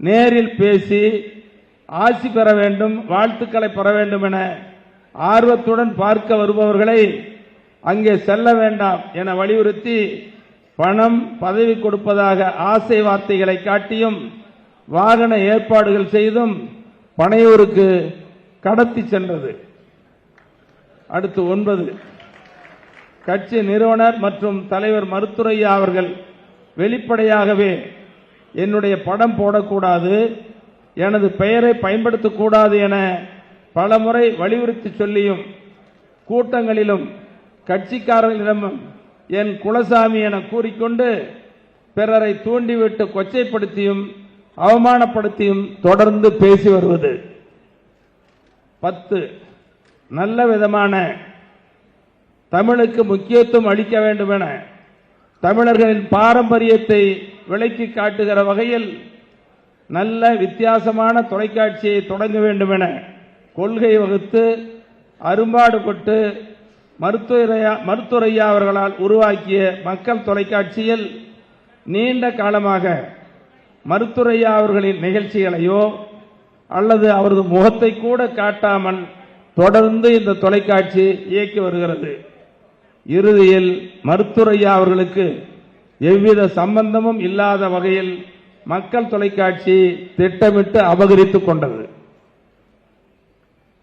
நேரில் பேசி ஆசி பெற வேண்டும் வாழ்த்துக்களை பெற வேண்டும் என ஆர்வத்துடன் பார்க்க வருபவர்களை அங்கே செல்ல வேண்டாம் என வலியுறுத்தி பணம் பதவி கொடுப்பதாக ஆசை வார்த்தைகளை காட்டியும் வாகன ஏற்பாடுகள் செய்தும் பனையூருக்கு கடத்தி சென்றது. அடுத்து ஒன்பது. கட்சி நிறுவனர் மற்றும் தலைவர் மருத்துரையா அவர்கள் வெளிப்படையாகவே என்னுடைய படம் போடக்கூடாது எனது பெயரை பயன்படுத்தக்கூடாது என பலமுறை வலியுறுத்தி சொல்லியும் கூட்டங்களிலும் கட்சிக்காரர்களிடமும் என் குலசாமி என கூறிக்கொண்டு பிறரை தூண்டிவிட்டு கொச்சைப்படுத்தியும் அவமானப்படுத்தியும் தொடர்ந்து பேசி வருவது. பத்து நல்ல விதமான தமிழுக்கு முக்கியத்துவம் அளிக்க வேண்டும் என தமிழர்களின் பாரம்பரியத்தை விளக்கி காட்டுகிற வகையில் நல்ல வித்தியாசமான தொலைக்காட்சியை தொடங்க வேண்டும் என கொள்கை வகுத்து அரும்பாடுபட்டு மருத்துவரையா மருத்துவரையா அவர்களால் உருவாக்கிய மக்கள் தொலைக்காட்சியில் நீண்ட காலமாக மருத்துவரையா அவர்களின் நிகழ்ச்சிகளையோ அல்லது அவரது முகத்தை கூட காட்டாமல் தொடர்ந்து இந்த தொலைக்காட்சி இயக்கி வருகிறது. இறுதியில் மருத்துவரையா அவர்களுக்கு எவ்வித சம்பந்தமும் இல்லாத வகையில் மக்கள் தொலைக்காட்சி திட்டமிட்டு அபகரித்துக் கொண்டது.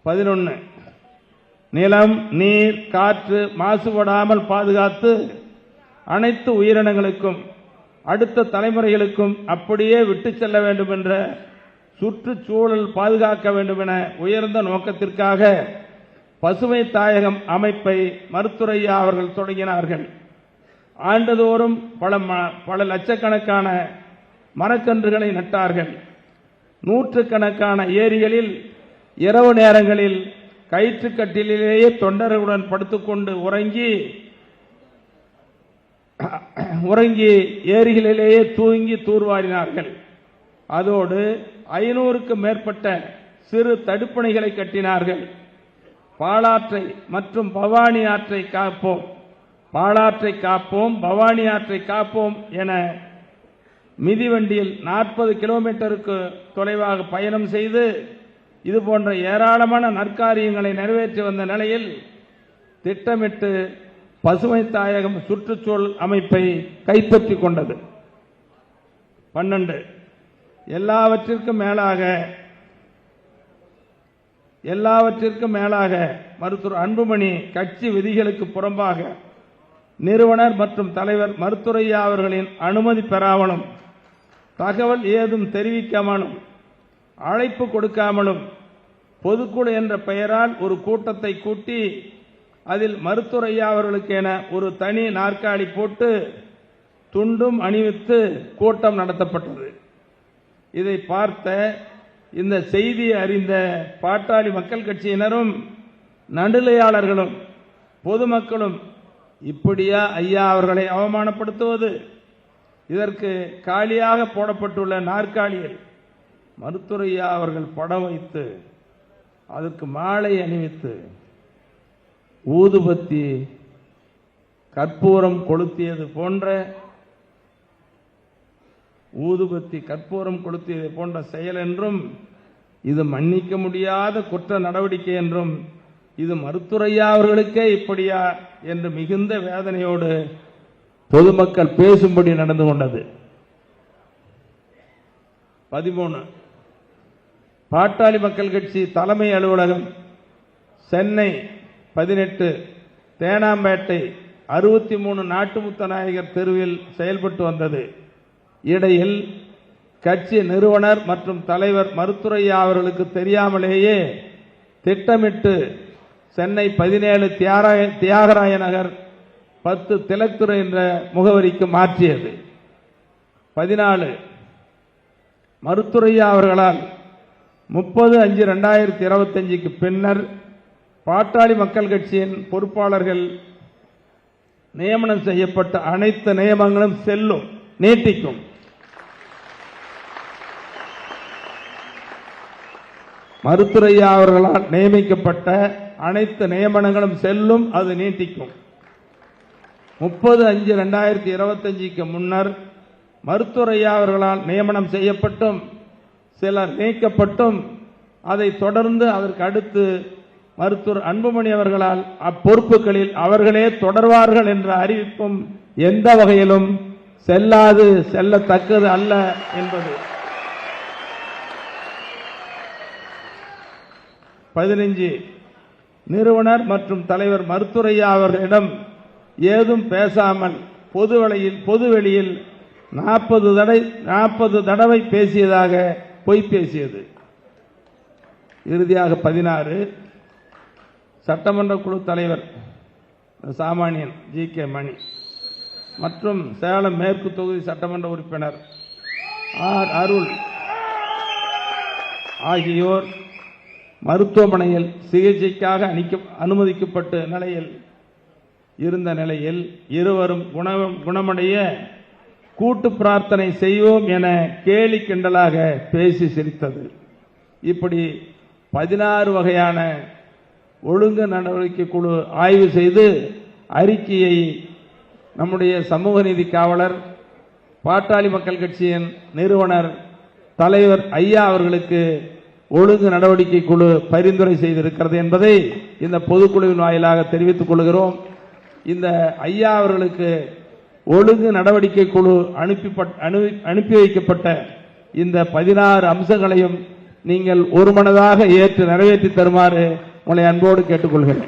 பதினொன்று நிலம் நீர் காற்று மாசுபடாமல் பாதுகாத்து அனைத்து உயிரினங்களுக்கும் அடுத்த தலைமுறைகளுக்கும் அப்படியே விட்டு செல்ல வேண்டும் என்ற சுற்றுச்சூழல் பாதுகாக்க வேண்டும் என உயர்ந்த நோக்கத்திற்காக பசுமை தாயகம் அமைப்பை மருத்துரையா அவர்கள் தொடங்கினார்கள். ஆண்டுதோறும் பல ம- பல லட்சக்கணக்கான மரக்கன்றுகளை நட்டார்கள். நூற்றுக்கணக்கான ஏரிகளில் இரவு நேரங்களில் கயிற்றுக்கட்டிலேயே தொண்டர்களுடன் படுத்துக்கொண்டு உறங்கி உறங்கி ஏரிகளிலேயே தூங்கி தூர்வாரினார்கள். அதோடு ஐநூறுக்கும் மேற்பட்ட சிறு தடுப்பணைகளை கட்டினார்கள். பாலாற்றை மற்றும் பவானி ஆற்றை காப்போம். பாலாற்றை காப்போம் பவானி ஆற்றை காப்போம் என மிதிவண்டியில் நாற்பது கிலோமீட்டருக்கு தொலைவாக பயணம் செய்து இது போன்ற ஏராளமான நற்காரியங்களை நிறைவேற்றி வந்த நிலையில் திட்டமிட்டு பசுமை தாயகம் சுற்றுச்சூழல் அமைப்பை கைப்பற்றிக் கொண்டது. பன்னெண்டு. எல்லாவற்றிற்கும் மேலாக எல்லாவற்றிற்கும் மேலாக மருத்துவர் அன்புமணி கட்சி விதிகளுக்கு புறம்பாக நிறுவனர் மற்றும் தலைவர் மருத்துரையா அவர்களின் அனுமதி பெறாமலும் தகவல் ஏதும் தெரிவிக்காமலும் அழைப்பு கொடுக்காமலும் பொதுக்குழு என்ற பெயரால் ஒரு கூட்டத்தை கூட்டி அதில் மருத்துரையா அவர்களுக்கு என ஒரு தனி நாற்காலி போட்டு துண்டும் அணிவித்து கூட்டம் நடத்தப்பட்டது. இதை பார்த்த இந்த செய்தியை அறிந்த பாட்டாளி மக்கள் கட்சியினரும் நடுநிலையாளர்களும் பொதுமக்களும் இப்படியா ஐயா அவர்களை அவமானப்படுத்துவது? இதற்கு காலியாக போடப்பட்டுள்ள நாற்காலியில் மருத்துரையா அவர்கள் படம் வைத்து அதற்கு மாலை அணிவித்து ஊதுபத்தி கற்பூரம் கொளுத்தியது போன்ற ஊதுபத்தி கற்பூரம் கொளுத்தியது போன்ற செயல் என்றும் இது மன்னிக்க முடியாத குற்ற நடவடிக்கை என்றும் இது மருத்துரையா அவர்களுக்கே இப்படியா என்று மிகுந்த வேதனையோடு பொதுமக்கள் பேசும்படி நடந்து கொண்டது. பதிமூணு. பாட்டாளி மக்கள் கட்சி தலைமை அலுவலகம் சென்னை பதினெட்டு தேனாம்பேட்டை அறுபத்தி மூணு நாட்டுமுத்த நாயகர் தெருவில் செயல்பட்டு வந்தது. இடையில் கட்சி நிறுவனர் மற்றும் தலைவர் மருத்துரையா அவர்களுக்கு தெரியாமலேயே திட்டமிட்டு சென்னை பதினேழு தியாகராய தியாகராய நகர் பத்து திலத்துறை என்ற முகவரிக்கு மாற்றியது. பதினாலு. மருத்துரையா அவர்களால் முப்பது அஞ்சு ரெண்டாயிரத்தி இருபத்தஞ்சுக்கு பின்னர் பாட்டாளி மக்கள் கட்சியின் பொறுப்பாளர்கள் நியமனம் செய்யப்பட்ட அனைத்து நியமங்களும் செல்லும் நீட்டிக்கும். மருத்துரையா அவர்களால் நியமிக்கப்பட்ட அனைத்து நியமனங்களும் செல்லும் அது நீட்டிக்கும். முப்பது அஞ்சு ரெண்டாயிரத்தி இருபத்தஞ்சுக்கு முன்னர் மருத்துவரையா அவர்களால் நியமனம் செய்யப்பட்டும் சிலர் நீக்கப்பட்டும் அதை தொடர்ந்து அதற்கு அடுத்து மருத்துவர் அன்புமணி அவர்களால் அப்பொறுப்புகளில் அவர்களே தொடர்வார்கள் என்ற அறிவிப்பும் எந்த வகையிலும் செல்லாது செல்லத்தக்கது அல்ல என்பது. பதினைஞ்சு நிறுவனர் மற்றும் தலைவர் மருத்துரையா அவர்களிடம் ஏதும் பேசாமல் பொதுவெளியில் பொதுவெளியில் நாற்பது தடவை நாற்பது தடவை பேசியதாக பொய் பேசியது. இறுதியாக பதினாறு. சட்டமன்ற குழு தலைவர் சாமானியன் ஜி. கே. மணி மற்றும் சேலம் மேற்கு தொகுதி சட்டமன்ற உறுப்பினர் ஆர். அருள் ஆகியோர் மருத்துவமனையில் சிகிச்சைக்காக அணிக்க அனுமதிக்கப்பட்ட நிலையில் இருந்த நிலையில் இருவரும் குண குணமடைய கூட்டு பிரார்த்தனை செய்வோம் என கேலி கிண்டலாக பேசி சிரித்தது. இப்படி பதினாறு வகையான ஒழுங்கு நடவடிக்கை குழு ஆய்வு செய்து அறிக்கையை நம்முடைய சமூக நீதி காவலர் பாட்டாளி மக்கள் கட்சியின் நிறுவனர் தலைவர் ஐயா அவர்களுக்கு ஒழுங்கு நடவடிக்கை குழு பரிந்துரை செய்திருக்கிறது என்பதை இந்த பொதுக்குழுவின் வாயிலாக தெரிவித்துக் கொள்கிறோம். இந்த ஐயா அவர்களுக்கு ஒழுங்கு நடவடிக்கை குழு அனுப்பி அனுப்பி வைக்கப்பட்ட இந்த பதினாறு அம்சங்களையும் நீங்கள் ஒருமனதாக ஏற்று நிறைவேற்றி தருமாறு உங்களை அன்போடு கேட்டுக்கொள்கிறேன்.